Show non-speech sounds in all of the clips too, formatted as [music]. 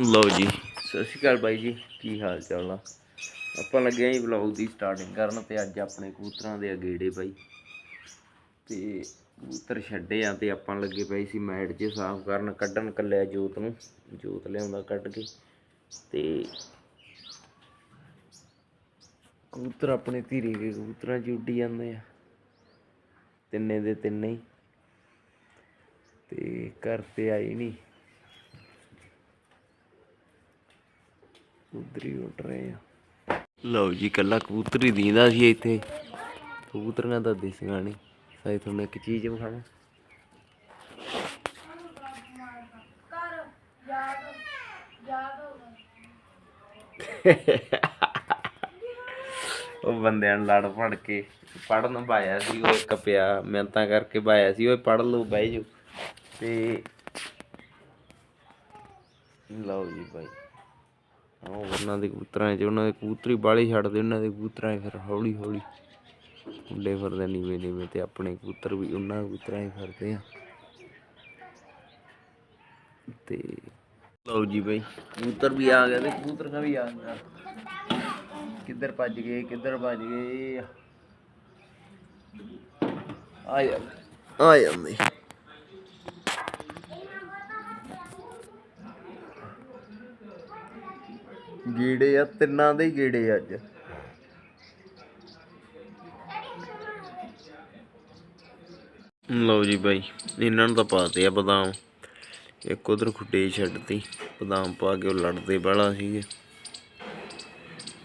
ਲਓ ਜੀ। ਸਤਿ ਸ਼੍ਰੀ ਅਕਾਲ ਬਾਈ ਜੀ, ਕੀ ਹਾਲ ਚਾਲ ਆ? ਆਪਾਂ ਲੱਗੇ ਆਂ ਜੀ ਵਲੌਗ ਦੀ ਸਟਾਰਟਿੰਗ ਕਰਨ ਤੇ ਅੱਜ ਆਪਣੇ ਕਬੂਤਰਾਂ ਦੇ ਅਗੇੜੇ ਬਾਈ। ਤੇ ਕਬੂਤਰ ਛੱਡੇ ਆ ਤੇ ਆਪਾਂ ਲੱਗੇ ਪਏ ਸੀ ਮੈਟ 'ਚ ਸਾਫ਼ ਕਰਨ, ਕੱਢਣ ਕੱਲਿਆ ਜੋਤ ਨੂੰ, ਜੋਤ ਲਿਆਉਂਦਾ ਕੱਢ ਕੇ। ਤੇ ਕਬੂਤਰ ਆਪਣੇ ਧੀਰੇ ਕੇ ਕਬੂਤਰਾਂ 'ਚ ਉੱਡੀ ਜਾਂਦੇ ਆ। ਤਿੰਨੇ ਦੇ ਤਿੰਨੇ ਹੀ। ਤੇ ਘਰ ਤੇ ਆਈ ਨਹੀਂ। ਹੀ ਉੱਡ ਰਹੇ ਆ। ਲਓ ਜੀ ਕੱਲਾ ਕਬੂਤਰ ਹੀ ਦੀਂਦਾ ਸੀ ਇੱਥੇ। ਕਬੂਤਰਾਂ ਦਾ ਦਿਸਗਾ ਨਹੀਂ। ਸਾਈ ਤੁਹਾਨੂੰ ਇੱਕ ਚੀਜ਼ ਵਿਖਾਵਾਂ। [laughs] ਉਹ ਬੰਦਿਆਂ ਨੂੰ ਲੜ ਫੜ ਕੇ ਪੜਨ ਪਾਇਆ ਸੀ ਉਹ ਇੱਕ ਪਿਆ ਮਿਹਨਤਾਂ ਕਰਕੇ ਪਾਇਆ ਸੀ ਉਹ ਪੜ ਲਓ ਬਾਈ ਜੋ ਤੇ ਲਓ ਜੀ ਬਾਈ। ਉਹ ਉਹਨਾਂ ਦੇ ਕਬੂਤਰਾਂ 'ਚ ਉਹਨਾਂ ਦੇ ਕਬੂਤਰੀ ਬਾਲੀ ਛੱਡਦੇ ਉਹਨਾਂ ਦੇ ਕਬੂਤਰਾਂ 'ਚ ਫਿਰ ਹੌਲੀ ਹੌਲੀ ਉੱਡੇ ਫਿਰਦੇ ਨੀਵੇਂ ਨੀਵੇਂ ਤੇ ਆਪਣੇ ਕਬੂਤਰ ਵੀ ਉਹਨਾਂ ਕਬੂਤਰਾਂ 'ਚ ਫਿਰਦੇ ਆ। ਤੇ ਲਓ ਜੀ ਬਈ, ਕਬੂਤਰ ਵੀ ਆ ਗਿਆ ਤੇ ਕਬੂਤਰ ਵੀ ਆ ਗਿਆ। ਕਿੱਧਰ ਭੱਜ ਗਏ, ਕਿੱਧਰ ਭੱਜ ਗਏ? ਆ ਜਾ। ਆ ਜਾਂਦੇ ਗੇੜੇ ਆ, ਤਿੰਨਾਂ ਦੇ ਹੀ ਗੀੜੇ ਆ ਅੱਜ। ਲਓ ਜੀ ਬਾਈ, ਇਹਨਾਂ ਨੂੰ ਤਾਂ ਪਾਤੇ ਆ ਬਦਾਮ। ਇੱਕ ਉਧਰ ਖੁੱਡੇ ਛੱਡਤੀ, ਬਦਾਮ ਪਾ ਕੇ ਉਹ ਲੜਦੇ ਬਾਲਾ ਸੀਗੇ।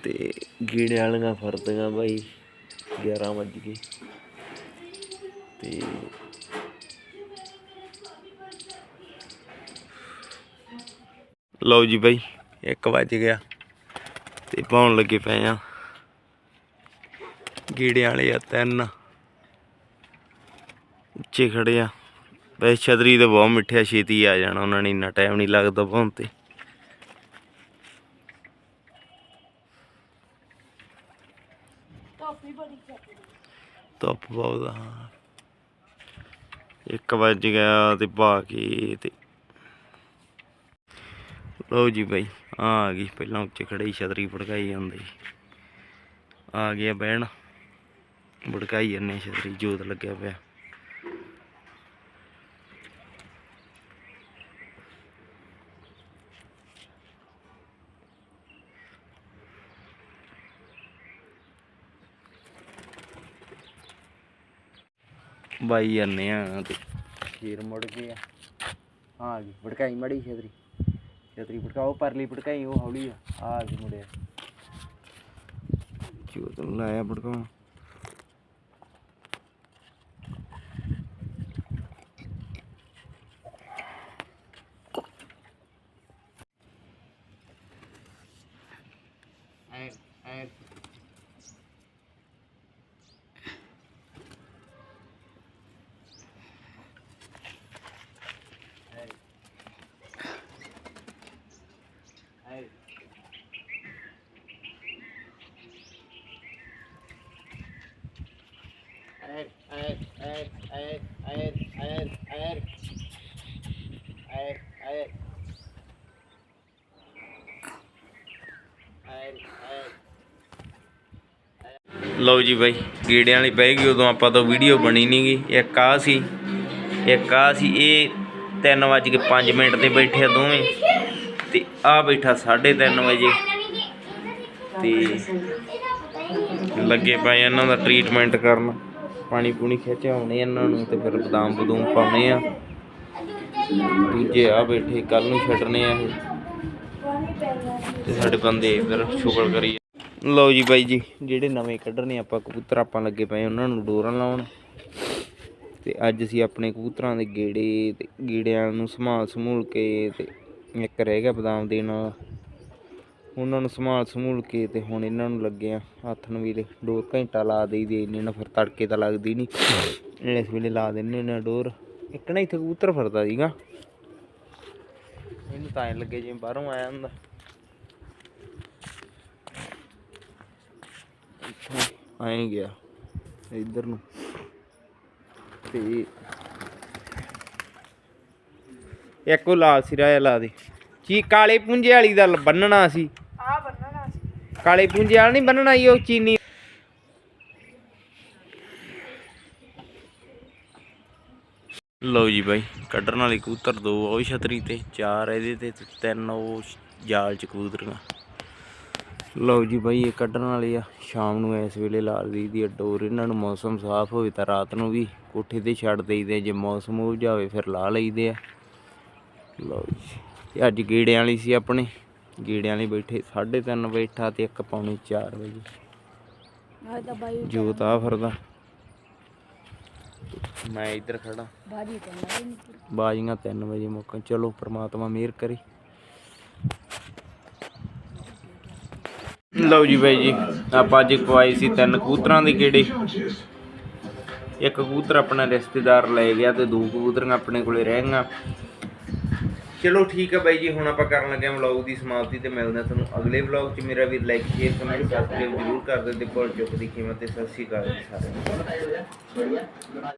ਤੇ ਗੀੜੇ ਵਾਲੀਆਂ ਫਰਦੀਆਂ ਬਾਈ 11 ਵੱਜ ਗਏ। ਤੇ ਲਓ ਜੀ ਬਾਈ 1 ਵੱਜ ਗਿਆ। ਤੇ ਪਾਉਣ ਲੱਗੇ ਪਏ ਆ। ਗੀੜਿਆਂ ਵਾਲੇ ਆ ਤਿੰਨ। ਉੱਚੇ ਖੜੇ ਆ। ਵੈਸੇ ਛਤਰੀ ਤੇ ਬਹੁਤ ਮਿੱਠਿਆ ਛੇਤੀ ਆ ਜਾਣਾ ਉਹਨਾਂ ਨੇ ਇੰਨਾ ਟਾਈਮ ਨਹੀਂ ਲੱਗਦਾ ਪਾਉਣ ਤੇ। ਧੁੱਪ ਬਹੁਤ ਆ। ਇੱਕ ਵੱਜ ਗਿਆ ਤੇ ਪਾ ਕੇ ਤੇ। ਲਓ ਜੀ ਬਾਈ। ਆ ਗਈ ਪਹਿਲਾਂ ਉੱਚੇ ਖੜੇ ਸੀ ਛਤਰੀ ਭੜਕਾਈ ਜਾਂਦੇ। ਆ ਗਿਆ ਬਹਿਣ। ਭੜਕਾਈ ਜਾਂਦੇ ਛਤਰੀ, ਜੋਤ ਲੱਗਿਆ ਪਿਆ। ਬਾਈ ਜਾਂਦੇ ਆ ਤੇ ਫੇਰ ਮੁੜ ਗਏ ਆ। ਆ ਗਈ, ਭੜਕਾਈ ਮੜੀ ਛਤਰੀ। ਛਤਰੀ ਭੜਕਾਓ ਪਰਲੀ ਭੜਕਾਈ ਉਹ ਹੌਲੀ ਆ। ਆ ਗਈ ਮੁੜਿਆ ਜੋਤ ਨੂੰ ਲਾਇਆ ਭੜਕਾਉਣ ਲਓ ਜੀ ਬਾਈ, ਗੀੜਿਆਂ ਵਾਲੀ ਪੈ ਗਈ, ਉਦੋਂ ਆਪਾਂ ਤੋਂ ਵੀਡੀਓ ਬਣੀ ਨਹੀਂ ਗਈ ਇੱਕ ਆ ਸੀ, ਇੱਕ ਆ ਸੀ, ਇਹ 3:05 ਮਿੰਟ ਤੇ ਬੈਠੇ ਦੋਵੇਂ। ਤੇ ਆ ਬੈਠਾ 3:30 ਵਜੇ। ਤੇ ਲੱਗੇ ਪਏ ਇਹਨਾਂ ਦਾ ਟ੍ਰੀਟਮੈਂਟ ਕਰਨ। ਪਾਣੀ ਪੂਣੀ ਖਿਚਾਉਣੇ ਇਹਨਾਂ ਨੂੰ ਤੇ ਫਿਰ ਬਦਾਮ ਬਦੂਮ ਪਾਉਣੇ ਆ। ਦੂਜੇ ਆ ਬੈਠੇ ਕੱਲ ਨੂੰ ਛੱਡਣੇ ਆ ਇਹ। ਤੇ ਸਾਡੇ ਬੰਦੇ ਇਧਰ ਸ਼ੁਕਰ ਕਰੀ ਲਓ ਜੀ ਬਾਈ ਜੀ, ਜਿਹੜੇ ਨਵੇਂ ਕੱਢਣੇ ਆਪਾਂ ਕਬੂਤਰ ਆਪਾਂ ਲੱਗੇ ਪਏ ਉਹਨਾਂ ਨੂੰ ਡੋਰਾਂ ਲਾਉਣ। ਤੇ ਅੱਜ ਅਸੀਂ ਆਪਣੇ ਕਬੂਤਰਾਂ ਦੇ ਗੇੜੇ ਤੇ ਗੀੜਿਆਂ ਨੂੰ ਸੰਭਾਲ ਸਮੂਲ ਕੇ ਤੇ ਇੱਕ ਰਹਿ ਗਿਆ ਬਦਾਮ ਦੇਣ ਵਾਲਾ। ਉਹਨਾਂ ਨੂੰ ਸੰਭਾਲ ਸਮੂਲ ਕੇ ਤੇ ਹੁਣ ਇਹਨਾਂ ਨੂੰ ਲੱਗੇ ਆ ਹੱਥ ਨੂੰ ਵੀ ਡੋਰ ਘੰਟਾ ਲਾ ਦੇਈਦੀ ਇੰਨੇ ਨਾਲ ਫਿਰ ਤੜਕੇ ਤਾਂ ਲੱਗਦੀ ਨਹੀਂ ਇਸ ਵੇਲੇ ਲਾ ਦਿੰਨੇ ਨੇ ਡੋਰ। ਇੱਕ ਨਾ ਇੱਥੇ ਕਬੂਤਰ ਫਿਰਦਾ ਸੀਗਾ। ਇਹਨੂੰ ਤਾਂ ਲੱਗੇ ਜਿਵੇਂ ਬਾਹਰੋਂ ਆਇਆ ਹੁੰਦਾ। ਇੱਥੋਂ ਆਏ ਗਿਆ, ਇੱਧਰ ਨੂੰ। ਤੇ ਇੱਕੋ ਲਾਲ ਸਿਰਾ ਜਿਹਾ ਲਾ ਦੇ। ਚੀ ਕਾਲੇ ਪੁੰਜੇ ਵਾਲੀ ਦਾ ਬੰਨਣਾ ਸੀ। ਕਾਲੇ ਪੁੰਜੇ ਵਾਲਾ ਨਹੀਂ ਬੰਨਣਾ ਸੀ ਚੀਨੀ। ਲਓ ਜੀ ਬਾਈ, ਕੱਢਣ ਵਾਲੇ ਕਬੂਤਰ ਦੋ, ਉਹ ਛਤਰੀ ਤੇ, ਚਾਰ ਇਹਦੇ ਤੇ ਤੇ ਤਿੰਨ ਉਹ ਜਾਲ ਚ ਕਬੂਤਰੀਆਂ। ਲਓ ਜੀ ਬਾਈ, ਇਹ ਕੱਢਣ ਵਾਲੇ ਆ, ਸ਼ਾਮ ਨੂੰ ਇਸ ਵੇਲੇ ਲਾ ਦਈਦੀ ਆ ਡੋਰ ਇਹਨਾਂ ਨੂੰ ਮੌਸਮ ਸਾਫ਼ ਹੋਵੇ ਤਾਂ ਰਾਤ ਨੂੰ ਵੀ ਕੋਠੇ ਤੇ ਛੱਡ ਦੇਈਦੇ ਜੇ ਮੌਸਮ ਹੋ ਜਾਵੇ ਫਿਰ ਲਾ ਲਈਦੇ ਆ। ਲਓ ਜੀ, ਤੇ ਅੱਜ ਗੇੜਿਆਂ ਵਾਲੀ ਸੀ ਆਪਣੇ। ਗੇੜਿਆਂ ਵਾਲੀ ਬੈਠੇ 3:30 ਬੈਠਾ ਤੇ ਇੱਕ ਪੌਣੇ 4 ਵਜੇ। ਮੈਂ ਤਾਂ ਬਾਈ ਜੋਤ ਆ ਫਿਰਦਾ। ਮੈਂ ਇੱਧਰ ਖੜਾ ਬਾਜੀ ਹੀ ਨਹੀਂ ਬਾਜੀਆਂ 3 ਵਜੇ ਮੁੱਕਣ। ਚਲੋ ਪ੍ਰਮਾਤਮਾ ਮਿਹਰ ਕਰੇ। ਲਓ ਜੀ ਬਾਈ ਜੀ ਆਪਾਂ ਅੱਜ ਪਵਾਈ ਸੀ ਤਿੰਨ ਕਬੂਤਰਾਂ ਦੇ ਗੇੜੇ। ਇੱਕ ਕਬੂਤਰ ਆਪਣਾ ਰਿਸ਼ਤੇਦਾਰ ਲੈ ਗਿਆ ਤੇ ਦੋ ਕਬੂਤਰੀਆਂ ਆਪਣੇ ਕੋਲੇ ਰਹਿ ਗਈਆਂ। ਚਲੋ ਠੀਕ ਹੈ ਬਾਈ ਜੀ, ਹੁਣ ਆਪਾਂ ਕਰਨ ਲੱਗੇ ਹਾਂ ਵਲੌਗ ਦੀ ਸਮਾਪਤੀ ਤੇ ਮਿਲਦੇ ਹਾਂ ਤੁਹਾਨੂੰ ਅਗਲੇ ਵਲੌਗ 'ਚ। ਮੇਰਾ ਵੀ ਲਾਈਕ ਸ਼ੇਅਰ ਕਮੈਂਟ ਸਬਸਕ੍ਰਾਈਬ ਜ਼ਰੂਰ ਕਰ ਦਿਓ। ਤੇ ਕੋਲ ਚੁੱਕ ਦੀ ਕੀਮਤ ਤੇ ਸਤਿ ਸ਼੍ਰੀ ਅਕਾਲ ਜੀ ਸਾਰਿਆਂ ਨੂੰ।